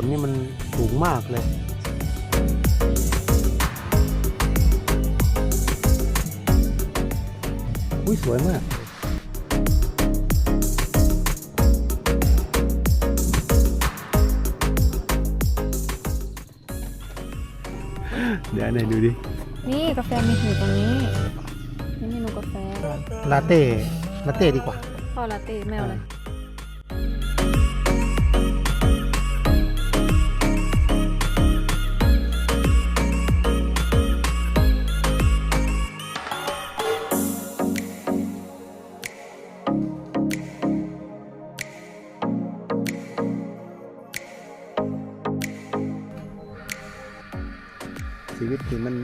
นนี่มันสูงมากเลยอุ้ยสวยมากเดี๋ยวไหนดูดิ นี่กาแฟมีอยู่ตรงนี้ นี่เมนูกาแฟ ลาเต้ ลาเต้ดีกว่าพ่อลาเต้แมวเลย ชีวิตนี่มัน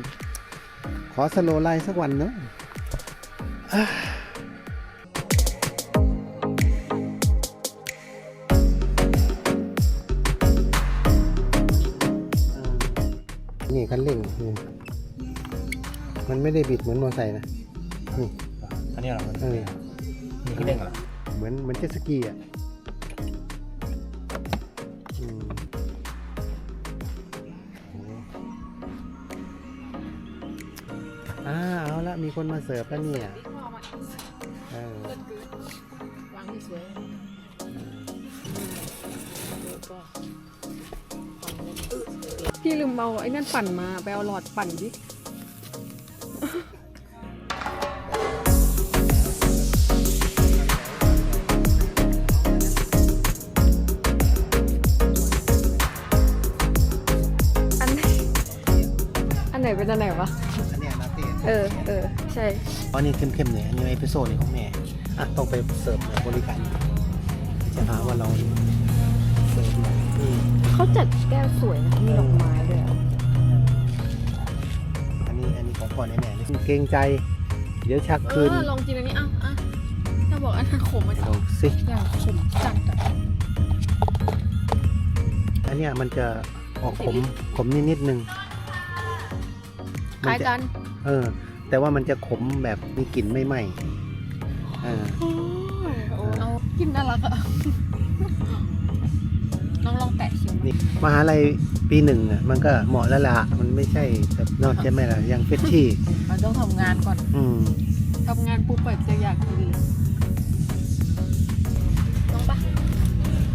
ขอสโลว์ไลฟ์สักวันเนอะอะนี่คันเร่งนี่มันไม่ได้บิดเหมือนมอเตอร์ไซค์นะนี่อันนี้เหรอมันเออมีที่เด้งเหรอเหมือนเหมือนเจ็ตสกีอะ เอามีคนมาเสิร์ฟแล้วเนี่ยเออวางให้สวยพี่ลืมเอาไอ้นั่นปั่นมาไปเอาหลอดปั่นดิอันไหนอันไหนเป็นอันไหนวะ เนี้ยลาเต้เออเออใช่อันนี้เข้มๆเนี่ยอันนี้เอพิโซดนี่ของแม่อะต้องไปเสิร์ฟเลยบริการจะหาว่าเราเสิร์ฟเลยอืมเขาจัดแก้วสวยนะมีดอกไม้ด้วยอะอันนี้อันนี้ของพ่อแน่ๆนี่เกรงใจ เดี๋ยวชักเอคืนอลองกินอันนี้อะอะถ้าบอกอันนั้นขมมาจัลองสิอย่างขมจัดอะอันเนี้ยมันจะออกขมขมนิดๆนึงคล้ายจะกัน เออ แต่ว่ามันจะขมแบบมีกลิ่นไม่ไหม้เออเอากินน่ารักอะลองลองแตะชิมนี่มหาลัยปีหนึ่งอะมันก็เหมาะแล้วล่ะมันไม่ใช่แบบนอกใช่ไหมล่ะยังเฟชชี่มันต้องทำงานก่อน อืมทำงานปุ๊บแบบจะอยากกินเลยลองปะ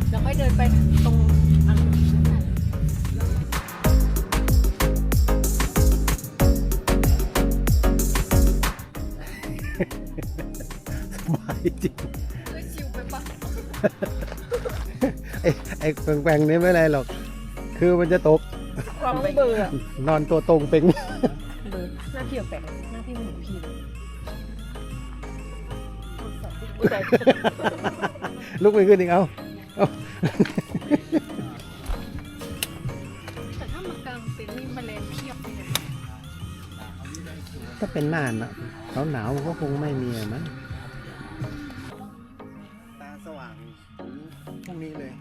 เดี๋ยวค่อยเดินไปตรง อ้ไอ้แปลงๆนี่ไม่เป็นไรหรอก คือมันจะตกความเบื่อนอนตัวตรงเป็นเบื่อหน้าที่แปลกหน้าที่เหมือนพี่เลยลุกไม่ขึ้นอีกเอาเอาแต่ถ้ามากลางเต็นท์นี่แมลงเพียบเลยนะถ้าเป็นหน้าหนาวหนาวๆก็คงไม่มีอะมั้งตาสว่างพรุ่งนี้เลย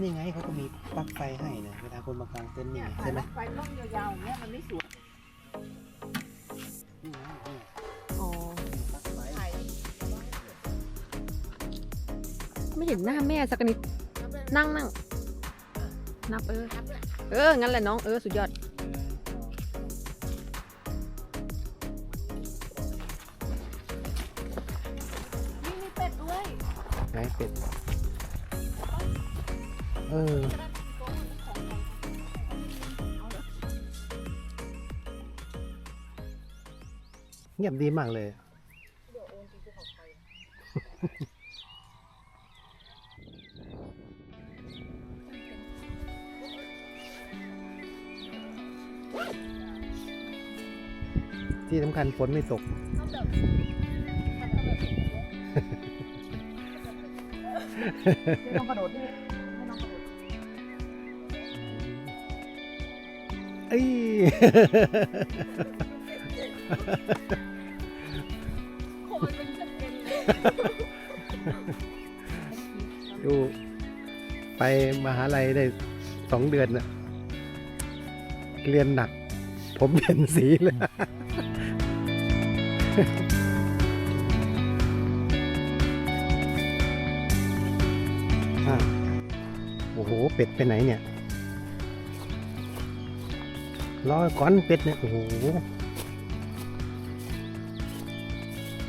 นี่ไงเขาก็มีปลั๊กไฟให้นะเวลาคนมากางเต็นท์นี่ไงใช่ไหมไฟต้องยาวๆอย่างเงี้ยมันไม่สวยนี่ไงนี่อ๋อ ปลั๊กไฟถ่ายไม่เห็นหน้าแม่สักนิด นั่งนั่ง นับเออ เออ งั้นแหละน้องเออ สุดยอด นี่มีเป็ดด้วยไหนเป็ด เออเงียบดีมากเลยที่สำคัญฝนไม่ตกไม่ต้องกระโดดด้วย เอ้ยดู ไปมหาลัยได้สองเดือนน่ะ เรียนหนัก ผมเปลี่ยนสีเลย อะโอ้โห เป็ดไปไหนเนี่ย รอก้อนเป็ดเนี่ย โอ้โห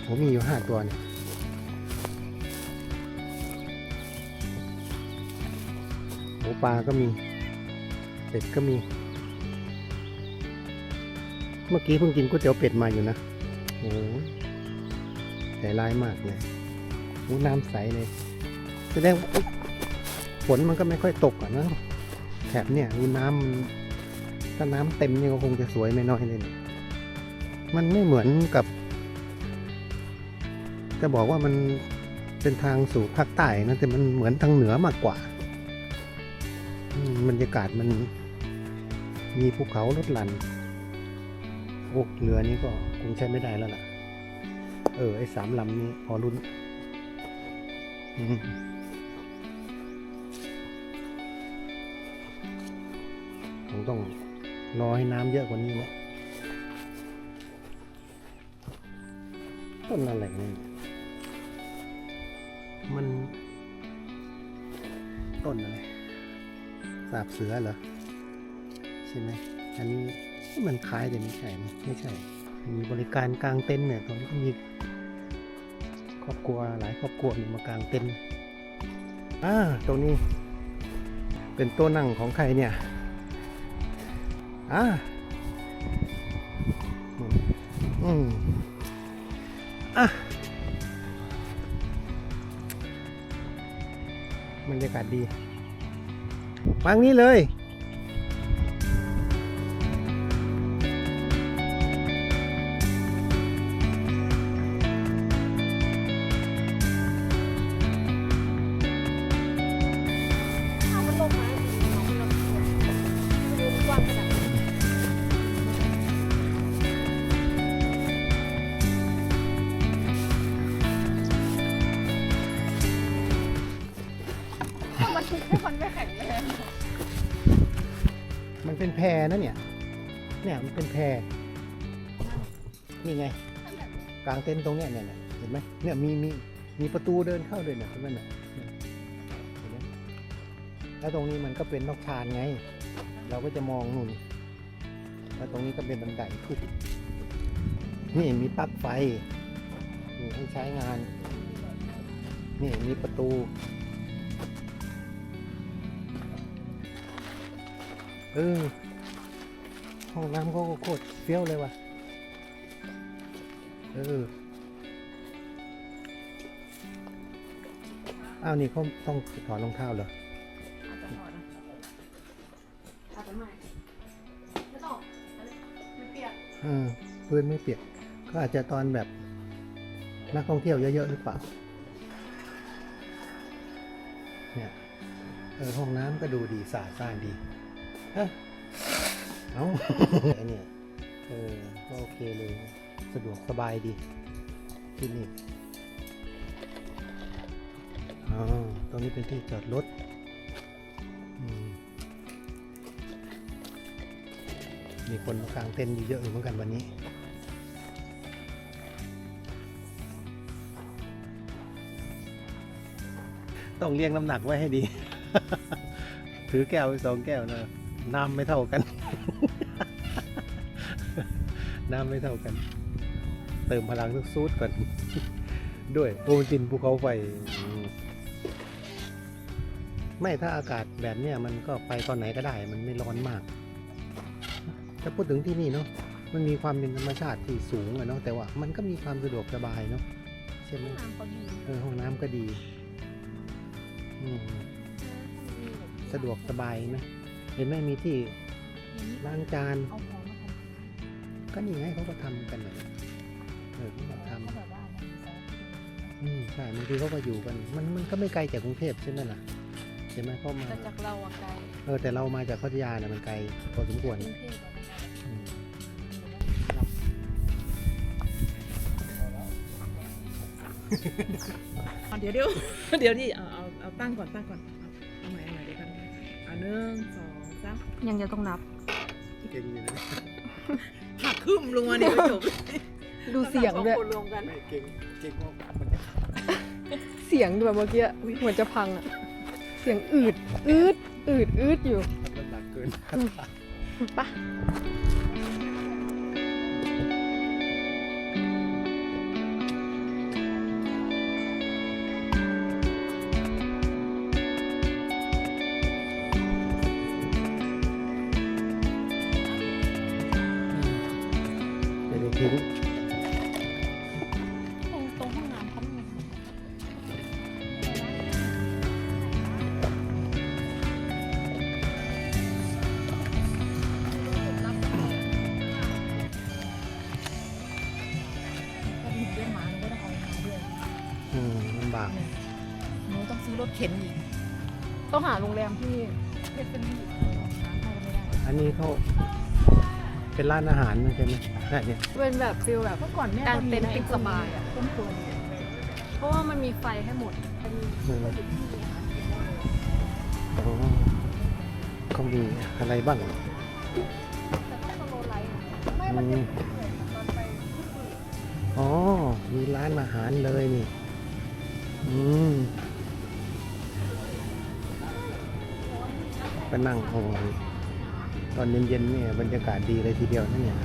ผมมีอยู่ห้าตัวเนี่ยหมูปลาก็มีเป็ดก็มี เมื่อกี้เพิ่งกินก๋วยเตี๋ยวเป็ดมาอยู่นะ โอ้โหใจร้ายมากเลยโอ้น้ำใสเลยแสดงฝนมันก็ไม่ค่อยตกอะนะแถบเนี่ยดูน้ำ ถ้าน้ำเต็มนี่ก็คงจะสวยไม่น้อยเลย มันไม่เหมือนกับ จะบอกว่ามันเป็นทางสู่ภาคใต้นะแต่มันเหมือนทางเหนือมากกว่าอืมบรรยากาศมันมีภูเขาลดหลั่นโอ้เรือนี้ก็คงใช้ไม่ได้แล้วล่ะ เออ ไอ้สามลำนี้พอรุ่นอืมคงต้อง รอให้น้ำเยอะกว่านี้แล้วต้นอะไรเนี่ยมันต้นอะไรสาบเสือเหรอ ใช่ไหมอันนี้มันคล้ายแต่ไม่ใช่นะไม่ใช่ มีบริการกลางเต็นท์เนี่ยตอนนี้ก็มีครอบครัวหลายครอบครัวเนี่ยมากลางเต็นท์อ่าตรงนี้ เป็นตัวนั่งของใครเนี่ย อ่าอืมอืมอะบรรยากาศดีฟังนี้เลย มันเป็นแพรนะเนี่ย เนี่ยมันเป็นแพรนี่ไง กลางเต็นท์ตรงเนี้ยเนี่ยเนี่ยเห็นไหมเนี่ยมีมีมีประตูเดินเข้าด้วยนะตรงนั้นน่ะเนี่ยเห็นไหมแล้วตรงนี้มันก็เป็นนอกชานไง เราก็จะมองนู่นแล้วตรงนี้ก็เป็นบันไดขึ้นนี่มีปลั๊กไฟนี่ให้ใช้งาน นี่มีประตู เออ ห้องน้ำเขาก็โคตรเฟี้ยวเลยว่ะ เออ อ้าวนี่เขาต้องถอดรองเท้าเหรออาจจะถอดนะอาจจะไม่ไม่ต้องไม่เปียกเออพื้นไม่เปียกก็อาจจะตอนแบบนักท่องเที่ยวเยอะๆหรือเปล่า เนี่ยเออห้องน้ำก็ดูดีสะอาดสะอ้านดี เอ้าเอไอเนี่ยเออก็โอเคเลย สะดวกสบายดีที่นี่อ๋อตรงนี้เป็นที่จอดรถมีคนมากางเต็นอยู่เยอะอยู่เหมือนกันวันนี้ต้องเลี้ยงน้ำหนักไว้ให้ดี ถือแก้วไปสองแก้วนะ น้ำไม่เท่ากัน น้ำไม่เท่ากัน เติมพลังทุกซูดก่อน ด้วยโอวัลตินภูเขาไฟอืมไม่ถ้าอากาศแบบเนี้ยมันก็ไปตอนไหนก็ได้ มันไม่ร้อนมาก จะพูดถึงที่นี่เนาะ มันมีความเป็นธรรมชาติที่สูงอะเนาะ แต่ว่ามันก็มีความสะดวกสบายเนาะใช่ไหมน้ำเขาดีเออห้องน้ำก็ดีอืมสะดวกสบายไหม เห็นไหมมีที่ล้างจานเอาของมาทก็นี่ไงเขาก็ทำกันเลยเออเขาก็ทำเขาแบบว่าอะไรมีซอสำอืมใช่บางทีเขาก็อยู่กัน มันมันก็ไม่ไกลจากกรุงเทพใช่ไหมล่ะใช่ไหมเพราะมาแต่จากเราอะไกลเออแต่เรามาจากพัทยาเนี่ยมันไกลพอสมควร กรุงเทพอะมันไกลอืมอะเดี๋ยวเดี๋ยว เดี๋ยวนี่เอาเอาเอาตั้งก่อนตั้งก่อนเอาเอาใหม่เอาใหม่เดี๋ยวกันอะหนึ่งสองสาม ยังจะต้องนับ เก่งอยู่นะหักครึ้มลงมาเนี่ยไม่จบดูเสียงด้วยสอคนรวมกันไม่เก่งเก่งมากมันจะเสียงแบบเมื่อกี้เหมือนจะพังอะเสียงอืด อืด อืด อืดอยู่ ทิ้ง ตรงห้องน้ำเขามีก็มีเลี้ยงหมาหนูก็ต้องเอาหมาด้วยอืมลำบากหนูต้องซื้อรถเข็นอีก ต้องหาโรงแรมที่เพชรบุรีนี่อันนี้เขา เป็นร้านอาหารใช่ไหมน่ะเนี่ยเป็นแบบฟิลแบบเมื่อก่อนแม่กางเต็นท์ก็มีะติดสบายอะ ต้นตัวเนี่ยเพราะว่ามันมีไฟให้หมดอืมอ๋อเขามีอะไรบ้างแต่ต้องสโลไลท์อืมอ๋อ มีร้านอาหารเลยนี่ อืมก็นั่งโอ้ย ตอนเย็นๆเนี่ยบรรยากาศดีเลยทีเดียวนะเนี่ย